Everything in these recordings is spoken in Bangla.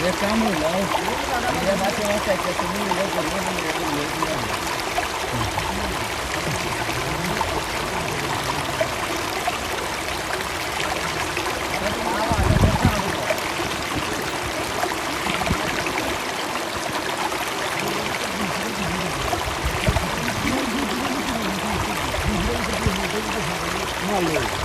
Ia é ficar um milhão. Ele é ia bater uma sequência de um milhão, de um milhão, de um milhão, de um milhão. Valeu.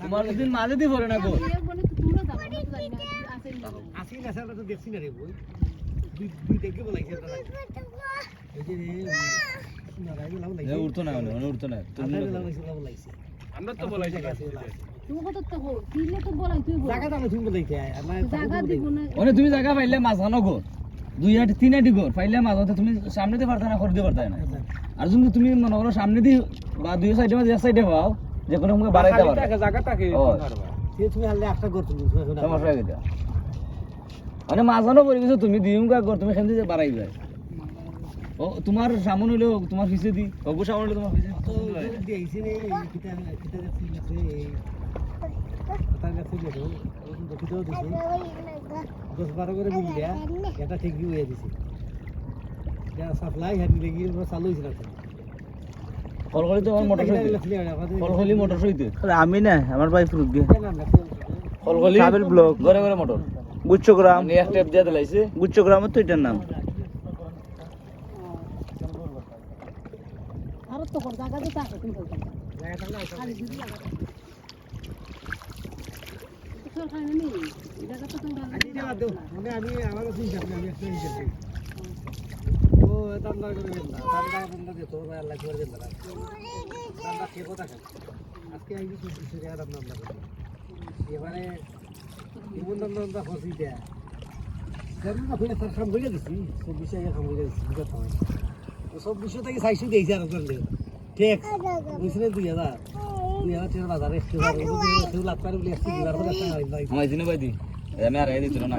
তোমার যদি মাঝে দি পড়ে না গো না স্যার তো দেখছি না রে বই। দুই দুই দেখে বলাইছে এটা এই যে না রাইবে লাভ লাইছে উঠতো না মানে উঠতো না। তুমি লাভ লাইছে আমরা তো বলাইছে জায়গা তাহলে তুমি বলাইছে আর না জায়গা দিব না। তুমি জায়গা পাইলে মাছ খানো গো। দুই আটি তিন আটি গো। পাইলে মাছ হতে তুমি সামনে দিয়ে পারতা না করে দিয়ে পারতা না। আর যদি তুমি মনে করো সামনে দিয়ে বা দুই সাইডে বা এক সাইডে পাও। যে কোনো মুখে বাড়াইতে পারো জায়গাটাকে ও সে তুমি হালে একটা করতে সমস্যা হয়ে মানে খানো গেছো তুমি দিম গা গো তুমি থেকে বাড়াই যায়। ও তোমার সামনে হলেও তোমার পিছিয়ে দি। অগু সামনে হলে তোমার পিছিয়ে তো দিয়েছি দেখছি তার কাছে গেল দিছে। দশ বারো করে মিলিয়া এটা ঠিকই হয়ে দিছে। সাপ্লাই হাঁটি লেগে চালু হয়েছিল কলকলি তো আমার মোটর কলকলি মোটর সইতে আমি না আমার ভাই ফুরুক গে কলকলি? ট্রাভেল ব্লগ ঘরে ঘরে মোটর গুচ্ছগ্রাম। আমি এক টেপ দিয়ে দিলাইছে গুচ্ছগ্রামের তো এটার নাম। আর তো কর জায়গা আছে খালি দিদি লাগা তো খাই নি জায়গা তো তোমরা মানে আমি আমার কাছে আমি একটা নেই। দামদার করে দেন না দামদার দামদার দিত ওরা আল্লাহ করে দেন না দামদার কে কথা আজকে আইবি চব্বিশশো টাকা দাম দামদার করে এবারে দাম দামদার ফসি দেয়া না হইলে তার খাম হইলে দিছি বুঝতে পারছি তো চব্বিশশো থেকে চাইশো দিয়েছি আর আপনার ঠিক বুঝলেন দুই হাজার দুই হাজার টাকা বাজারে একটু লাভ পারে বলে একটু আমার দিনে আমি আর এই দিছিল না